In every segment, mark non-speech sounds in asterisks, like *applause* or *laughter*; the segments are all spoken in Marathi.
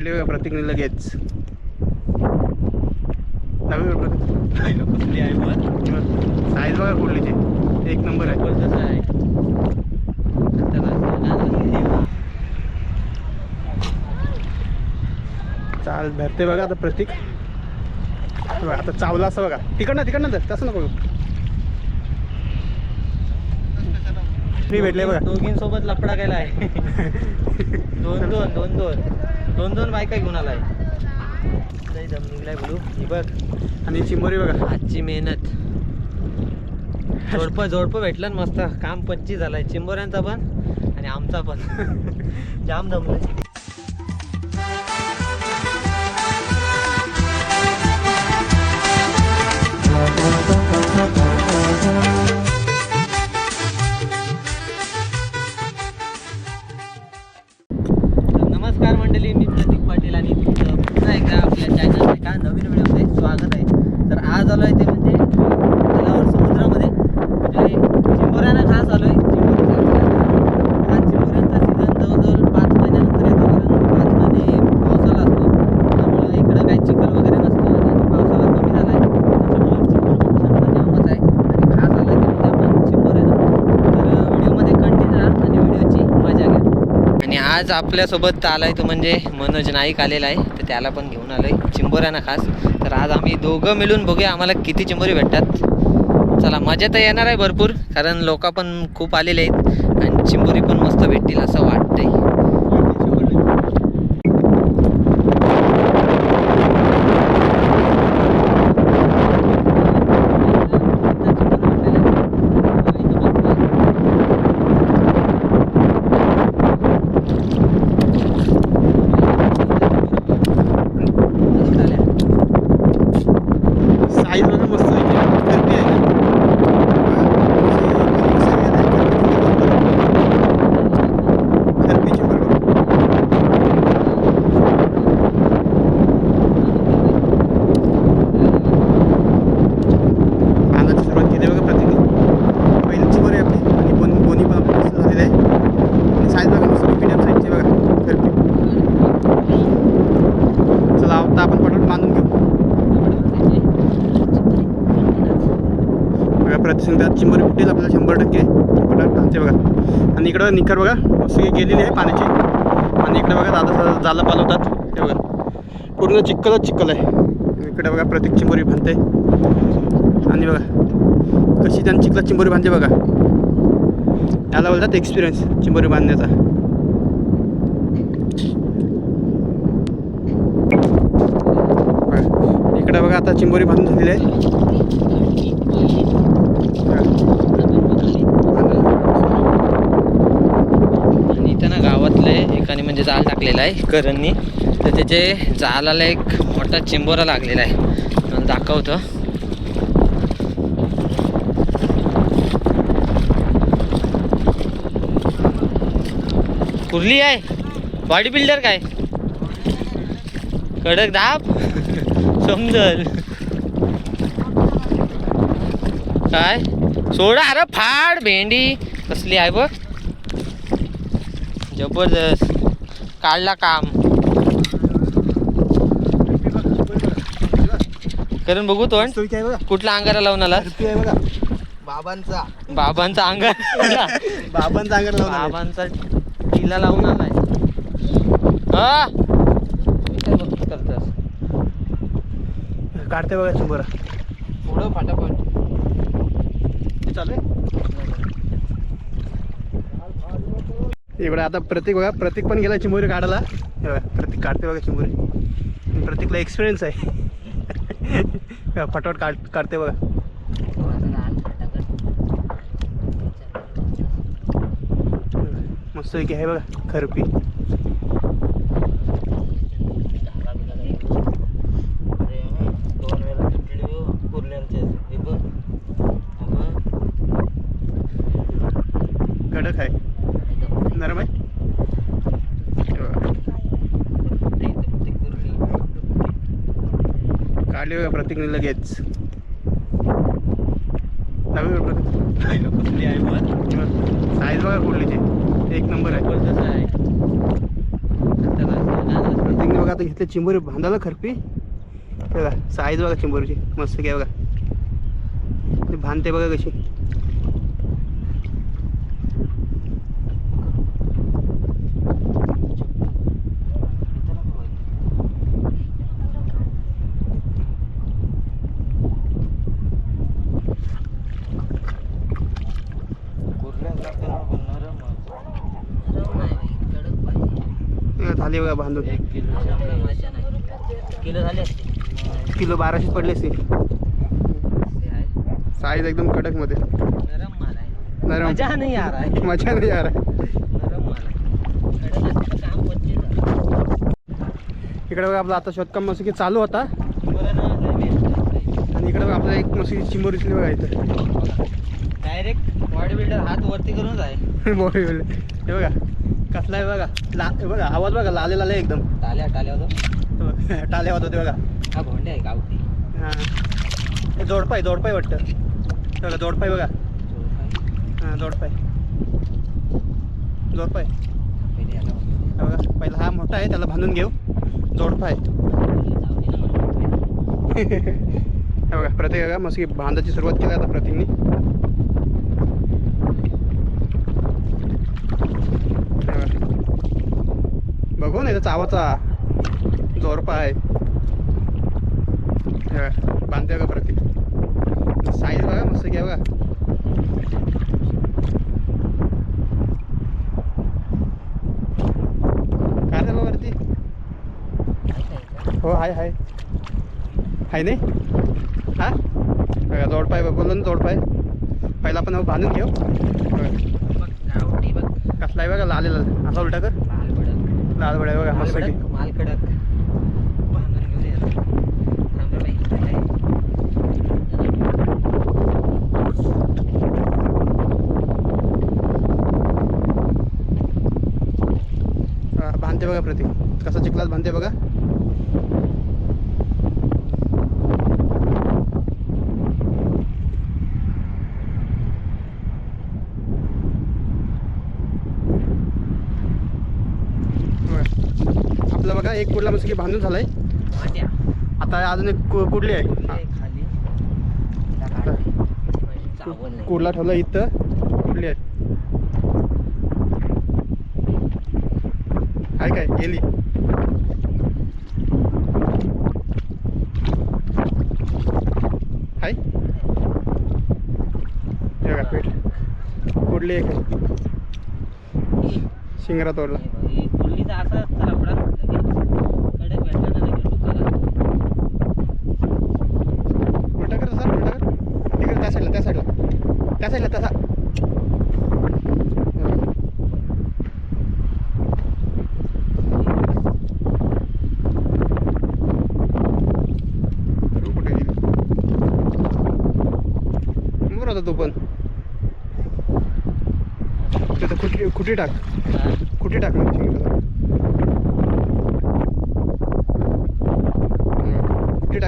काढली बघा लगेच. नवीन प्रतीक आहे पण साईज बघा कुठलीची. एक नंबर आहे. पण आहे चाल भरते बघा आता प्रतीक. बघा, आता चावला असं बघा. तिकडनं तिकडनं धर तसं नको फ्री भेटले बघा. दोघींसोबत लफडा आहे *laughs* दोन दोन दोन दोन. दोन दोन बायका घेऊन आलाय. लय दम निघलाय बोलू. ही बघ. आणि चिंबोरी बघा. आजची मेहनत. जोडपं जोडपं भेटलं ना मस्त. काम पच्ची झालाय. चिंबोऱ्यांचा पण आणि आमचा पण. *laughs* जाम दमलाय आज आपल्यासोबत आलाय तो म्हणजे मनोज नाईक आलेला आहे. तर त्याला पण घेऊन आलोय. चिंबोऱ्याना खास. तर आज आम्ही दोघं मिळून बघूया आम्हाला किती चिंबोरी भेटतात. चला मजा तर येणार आहे भरपूर कारण लोक पण खूप आलेले आहेत आणि चिंबोरी पण मस्त भेटतील असं वाटतं साईज बघा मस्त आहे. गर्दी आहे ना. गर्दी चिंबोरी बघा. बांधायची सुरुवात केली बघा प्रतीकने पहिली चिंबोरी आहे आपली आणि बोन बोनी पण आपली मस्त झालेली आहे आणि साईज बघा मस्त मीडियम साईजची बघा गर्दी चला आता आपण पटपट बांधून घेऊ त्यात प्रतिसंधात फुटेल आपल्याला शंभर टक्के. पटाट घालते बघा. आणि इकडं निखर बघा मस्त गेलेली आहे पाण्याची. आणि इकडे बघा दादा जालं पालवतात. ते बघा. पूर्ण चिक्कलच चिक्कल आहे. इकडे बघा प्रत्येक चिंबोरी बांधते. आणि बघा कशी त्यांनी चिखलात चिंबोरी बांधते बघा. याला बोलतात एक्सपिरियन्स चिंबोरी बांधण्याचा. इकडे बघा आता चिंबोरी बांधून झालेली आहे. आणि इथं ना गावातले एकाने म्हणजे जाळ टाकलेला आहे करणनी. तर त्याचे जालाला एक मोठा चिंबोरा लागलेला आहे. मला दाखवतो. कुर्ली आहे. बॉडी बिल्डर काय? कडक दाब. *laughs* समजल. काय? सोडा अरे फाड भेंडी. कसली आहे बघ. जबरदस्त. काढला काम. करून बघू बघा? कुठला अंगारा लावून आला गर्दी आहे बघा. बाबांचा. बाबांचा अंगार. *laughs* बाबांचा अंगार लावून. बाबांचा टिला लावून आलाय. हा. करतस काढते बघा चिंबोरा पुढं फाटाफट. ते चालू आहे? इकडे आता प्रतीक बघा प्रतीक पण गेला चिंबोरी काढायला. प्रतीक काढते बघा चिंबोरी प्रतीकला एक्सपिरियन्स आहे. *laughs* फटाफट काढ काढते बघा. मस्त आहे बघा खरपी दोन वेळा तुटली कुर्ल्यांचे कडक आहे नरम आहे हे बघा. आले बघा लगेच नवीन प्रतीक कुठली आहे पण साईज बघा कुठलीची. एक नंबर आहे. जबरदस्त आहे प्रतीकने बघा आता घेतले चिंबोरी बांधायला खरपी. बघा साईज बघा चिंबोरीची. मस्त काय बघा. ते बांधते बघा कशी हे झाली बघा बांधून किलो झाले असते किलो बाराशे पडले असते ते आहे. साईज एकदम कडकमध्ये. नरम माल आहे. नरम. मजा नाही यार मजा नाही यार. इकडे बघा आपला आता शोधकाम मस्त की चालू होता. आणि इकडे बघा आपल्याला एक मस्त चिंबोरी दिसली बघा इथं. डायरेक्ट बॉडी बिल्डर हात वरती करूनच आहे. *laughs* बॉडी हे बघा. कसला आहे बघा. ला हे बघा आवाज बघा लाले लाले एकदम. टाल्या टाल्या होतो. हे *laughs* टाल्या होत होते बघा. हा भोंडे आहे गावठी. हां. हे जोडपाय जोडपाय वाटतं. हे बघा जोडपाय बघा. हां जोडपाय. जोडपाय. बघू. हे पहिला हा मोठा आहे त्याला बांधून घेऊ. जोडपाय. *laughs* हे बघा प्रत्येक बघा मस्त की बांधायची सुरुवात केली आता प्रतीकनी हे बघा. आवाचा जोरपा आहे. हे बांधते बघा प्रतीक साईज बघा मस्त घ्या बघा. काय झालं वरती? हो हाय हाय. हाय नाही? हा? बघा जोडपाय बघ बोललो ना जोडपाय पहिला आपण बांधून घेऊ. कसला आहे बघा लाल लाल. असा उलटा कर. बडा बघा मस्त की कडक माल कडक बांधून घेऊन ये आता. थांब रे बाई, इथं आहे. हा, बांधते बघा प्रतीक कसा चिखलात बांधते बघा बघा. आपला बघा एक कुडला मस्त की बांधून झालाय. आता अजून एक कु- कुडली आहे. म्हणजे. कुडला ठेवला इथं? कुडली आहे? आहे काय? गेली. हाय. हे बघा कुडली एक आहे? शिंगरा तोडला. असा लफडा लगेच कडक भेटला ना लगेच दुखायला. उलटा कर सर उलटा कर तिकडे त्या साईडला त्या साईडला त्या साईडला तसा तू कुठे गेली बरोबर होता तू पण तिथं कुठे टाक. कुठे टाक कुठे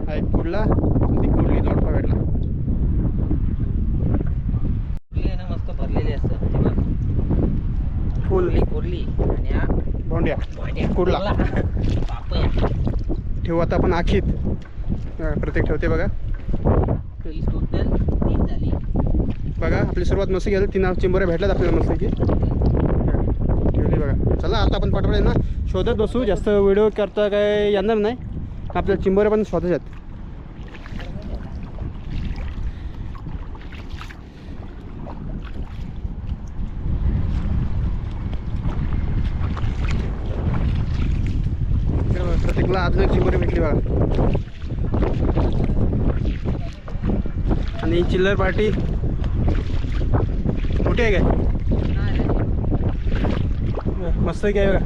हा एक कुडला ती कुडली जोडपा भेटला मस्त भरलेली असतं बघ. फुल. कुर्ली कुर्ली आणि हा भोंड्या. पापया ठेवू आता आपण आखीत. प्रत्येक ठेवते बघा ही टोटल तीन झाली बघा आपली सुरुवात मस्त गेली तीन चिंबोऱ्या भेटल्यात आपल्याला मस्त की ठेवली बघा. चला आता आपण पटपट ना शोधत बसू. जास्त व्हिडिओ करता काय येणार नाही. आपल्या चिंबोऱ्या पण स्वतःच आहेत. प्रत्येकला अजून एक चिंबोरी भेटली बघा. आणि चिल्लर पार्टी. कुठे आहे काय? मस्त आहे काय बघा.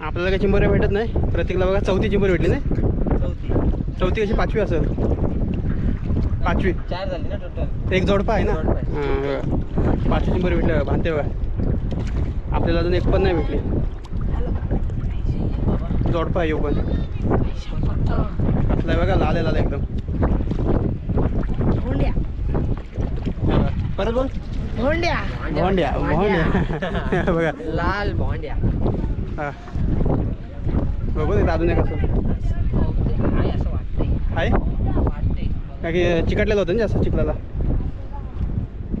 आपल्याला काही चिंबोऱ्या भेटत नाही. प्रत्येकला बघा चौथी चिंबोरी भेटली नाही. चौथी. चौथी कशी? पाचवी असेल. पाचवी. चार झाली ना टोटल एक जोडपा आहे ना. हां पाचवी चिंबोरी भेटली बघा भांते बघा. आपल्याला अजून एक पण नाही भेटली. जोडपा आहे येऊ पण. आहे बघा लाल आहे लाल एकदम हा बघा. परत बोल. भोंड्या. भोंड्या भोंड्या. बघा. लाल भोंड्या. हा. बघू दे अजून एक असं आहे का की चिकटलेलं होतं ना जास्त चिखलाला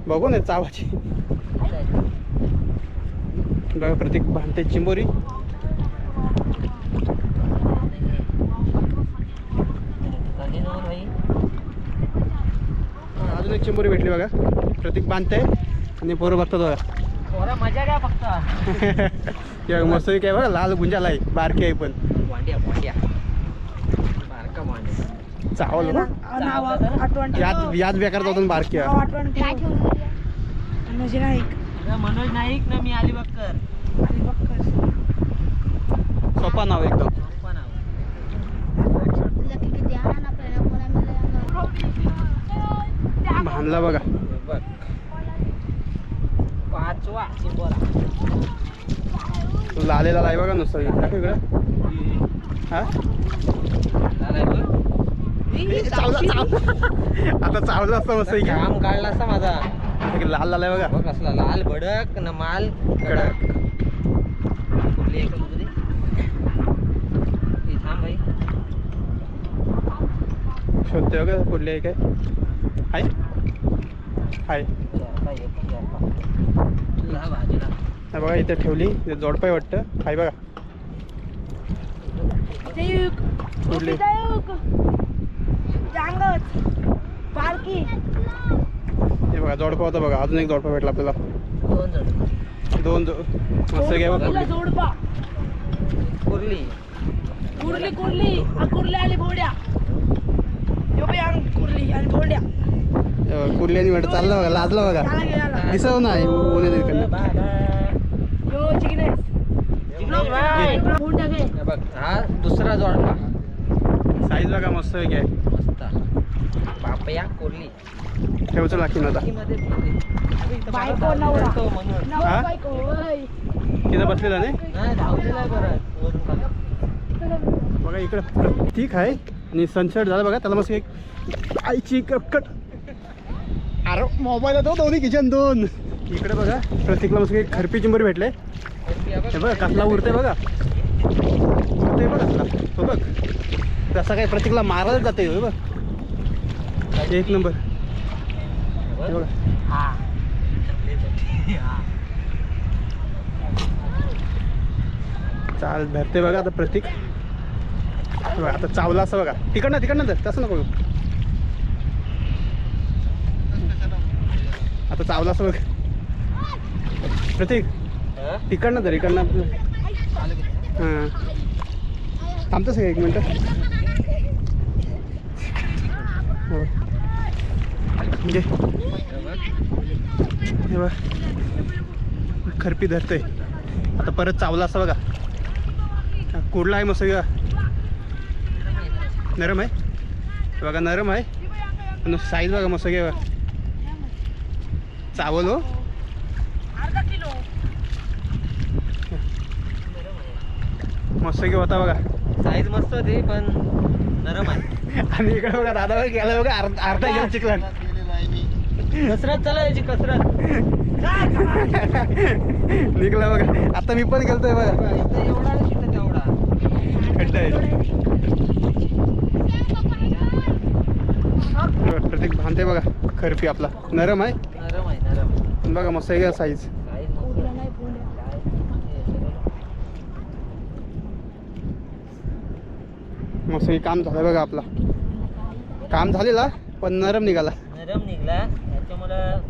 बघू ना चावाची. बघा प्रत्येक भांडते चिंबोरी. अजून एक चिंबोरी भेटली बघा. प्रत्येक बांधते आणि पोरं बघतात बघा. पोरा मजा घ्या फक्त. *laughs* मस्त काय बघा लाल गुंजाला आहे बारकी आहे पण. भांड्या भांड्या बारका भांड्या चावल नाव आठवण याद याद बेकार जातो बारकी. अनुज नाईक. ना मनोज नाईक ना मी अलिबागकर. आणि बक्कर सोपा नाव एकदम. सोपं नाव. भांडला बघा बघ पाचवा चिंबोरा लालेला आहे बघा नुसतं. इकडं. हा? आता चावला असतं मस्त. काम काढला असता माझा. लाल लाल आहे बघा. बघ असला लाल भडक ना माल. कडक. हे शोधते बघा कुठली आहे काय. आहे आहे बघा इथे ठेवली. इथे जोडपाय वाटतं. आहे बघा. कुठली? हे बघा जोडपा होता बघा. अजून एक जोडपा भेटला आपल्याला. दोन जण दोन जो मस्त घ्या जोडपा. कुर्ली. कुर्ली कुर्ली. कुर्ली आली भोंड्या यो बी अंग कुर्ली आणि भोंड्या कुर्ली आणि वाटत चाललं बघा लाजला बघा. दिसव ना ऊन येते भाई. बघ हा दुसरा जोडपा साईज बघा मस्त घ्या मस्त पापया कोरली ठेवचं लाखी ना तिथं बसलेला नाही बघा इकडे प्रतीक आहे आणि सनसेट झाला बघा त्याला मस्त एक आईची कटकट अरे मोबाईल तो दोन्ही किचन दोन इकडे बघा प्रतीकला मस्त एक खरपी चिंबर भेटले हे बघा कसला उरते बघा. उरते बघा कसला. हो बघ. तसा काय प्रत्येकला मारायला जाते हो बघ. एक नंबर. चाल धरते बघा आता प्रतीक. बघा आता चावला असं बघा. तिकडनं तिकडनं धर. तसं नको आता चावला असं बघ. प्रतीक. इकडनं तर धर इकडनं. आपलं हां का एक मिनटं. हो. म्हणजे हे बघ खरपी धरतोय. आता परत चावला असं बघा. कुडला आहे मग बघा. नरम आहे. बघा नरम आहे. साईज बघा मग घे बघा. चावलो हो किलो मस्त घे होता बघा. साईज मस्त होती पण नरम आहे. *laughs* आणि इकडे बघा दादा बघा गेला बघा अर्धा अर्धा गेला चिकलन कसरत चालायची कसरत निघला बघा. आता मी पण गेलतोय बघा. एवढा तेवढा. खड्डा आहे. प्रत्येक भांते बघा खरपी आपला. नरम आहे. नरम आहे नरम बघा मस्त आहे का साईज साईज मस्त कुर्ला आहे. नाही भोंड्या मस्त काम झालं बघा आपला. काम झालेला पण नरम निघाला. नरम निघला. त्याच्यामुळं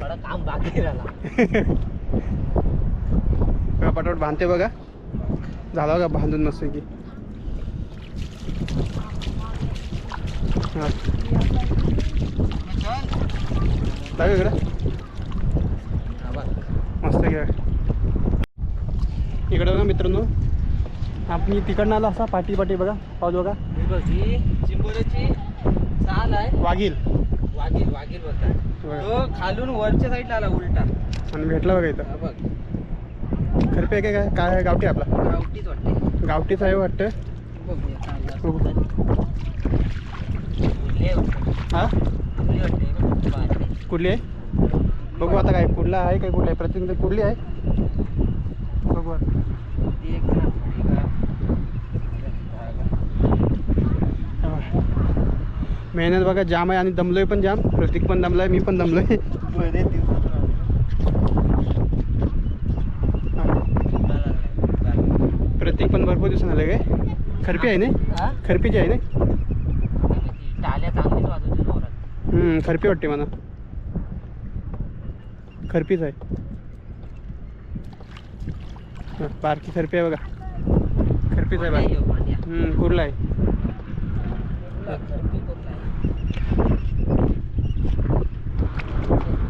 थोडं काम बाकी बघा *laughs* पटापट बांधते बघा. झाला बघा बांधून मस्त की हां. इकडं हा बघ. मस्त घ्या इकडं बघा मित्रांनो आपण तिकडनं आला असा पाठी पाठी बघा पाऊस बघा. ही ही चिंबोऱ्याची चाल आहे. वाघील. वागील वागील बघा तो खालून वरच्या साईडला आला उलटा. आणि भेटला बघा इथं. बघ. खरपी आहे काय? काय काय आहे? गावठी आपला. गावठीच वाटते. गावठीच आहे वाटतं. बघ हे. हा. कुठली आहे? बघू आता काय कुठला आहे काय कुठला आहे? प्रत्येक कुठली आहे बघू आता. ती एक ना, ती का? हा बघा. मेहनत बघा जाम आहे आणि दमलोय पण जाम. प्रतीक पण दमलाय मी पण दमलोय. प्रतीक पण भरपूर दिवसानं आले काय? खरपी आहे ना? खरपीची आहे ना? खरपी वाटते मला. खरपीच आहे. बारकी खरपी आहे बघा. खरपीच आहे बारकी. हम्म, कुर्ला आहे?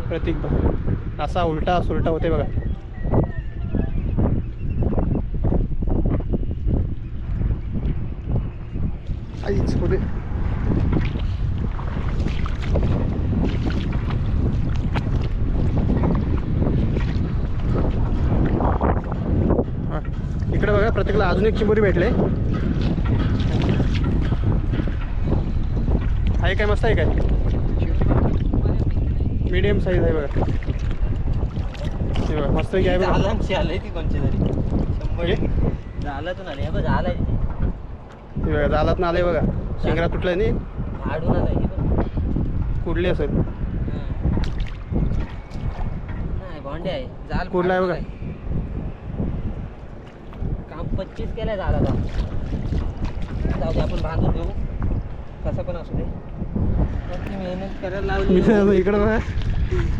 प्रतीक बघा. असा उलटा सुलटा होते बघा. आईच होते हा. इकडे बघा प्रत्येकाला अजून एक चिंबोरी भेटले. आहे काय? मस्त आहे काय? मीडियम साईज आहे बघा. हे मस्त आहे बघा. आलंय ती कोणची तरी. शंभर? झालातून आले हे बघ झालाय तिथे हे बघा जालात ना आले बघा. शिंगरा तुटलाय नाही आडून आलाय कुडली असेल. नाही भांडे आहे. जाल कुठला आहे बघा? काम पच्चीस केलंय झाला जाऊ दे आपण बांधून घेऊ. कसं पण असू दे. मेहनत करायला *laughs* लावली मित्रांनो इकडं बघा.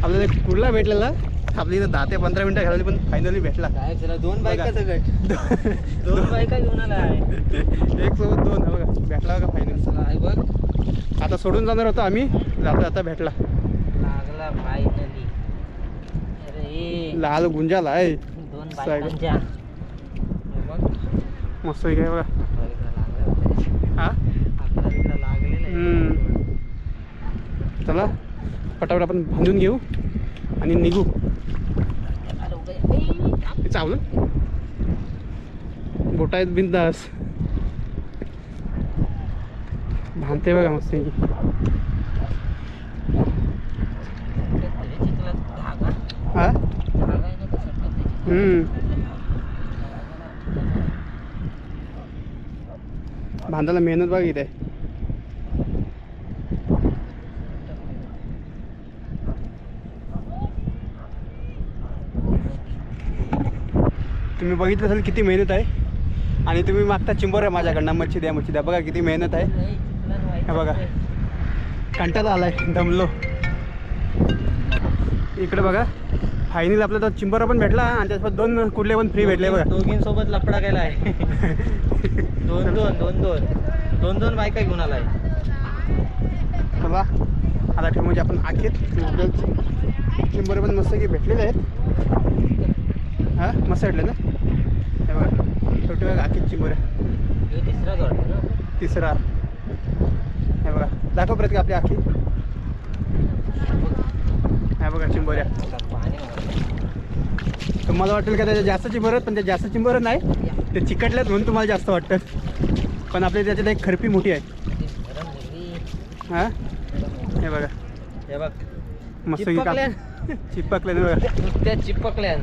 आपल्याला कुर्ला भेटलेला? आपली इथं दहा ते पंधरा मिनटं घालवली पण फायनली भेटला. काय चला दोन बायकाचं गट *laughs* दोन बायका घेऊन आलाय *laughs* एक सोबत दोन. बघा भेटला बघा फायनल चला आहे बघ. आता सोडून जाणार होतो आम्ही. जाता जाता भेटला. लागला फायनली अरे लाल गुंजाला आहे. दोन आहे का? बायकांच्या बघ. मस्त आहे काय बघा. हा? आपल्याला लागलेलं त्याला चला पटापट आपण बांधून घेऊ आणि निघू. अरे चावलं? बोटा आहेत बिंदास भांते बघा मस्त पैकी. हा? बांधायला मेहनत बघ इथे. तुम्ही बघितलं असेल किती मेहनत आहे. आणि तुम्ही मागता चिंबर आहे माझ्याकडनं मच्छी द्या मच्छी द्या. बघा किती मेहनत आहे. हे बघा. नाही. कंटाळा आलाय दमलो. इकडे बघा. फायनल आपला तर चिंबरा पण भेटला आणि त्यासोबत दोन कुठले पण फ्री भेटले बघा. दोघींसोबत लफडा केला आहे. *laughs* दोन दोन दोन दोन. दोन दोन बायका घेऊन आलाय. चला आता ठेवू म्हणजे आपण आखेत आपल्याला चिंबर पण मस्त की भेटलेले आहेत. हां मस्त भेटले ना? बघा छोटे बघा आखीत चिंबर तिसरा हे बघा दाखव प्रत्येक आपली आखी. हे बघा चिंबोऱ्या. तुम्हाला वाटेल का त्याच्या जास्त चिंबर आहेत पण त्या जास्त चिंबर नाही. ते चिकटल्यात म्हणून तुम्हाला जास्त वाटतं. पण आपल्या त्याच्यात एक खरपी मोठी आहे. हां? हे बघा. हे बघ. मस्त की चिपकल्या. काप- चिपकले ना बघा. नुसत्या चिपकल्या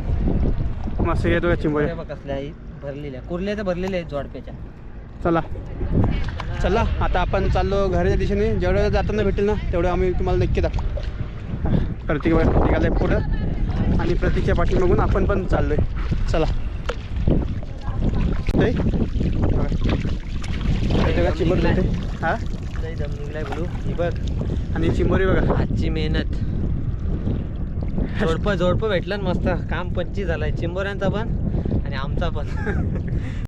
मस्त येतो का चिंबोऱ्या. हे बघ कसल्या भरलेल्या कुर्ल्या तर भरलेल्या आहेत जोडप्याच्या. चला. चला आता आपण चाललो घराच्या दिशेने. जेवढं जाताना भेटेल ना तेवढं आम्ही तुम्हाला नक्की दाखवू. प्रतीक निघालंय पुढं. आणि प्रतीकच्या पाठी बघून आपण पण चला? बघा. इथे बघा. चिंबर भेटते हा दम निघलाय बोलू. ही बघ. आणि चिंबोरी बघा. आजची मेहनत. जोडपं जोडपं भेटलं ना मस्त. काम पच्ची झालाय. चिंबोऱ्यांचा पण. आणि आमचा पण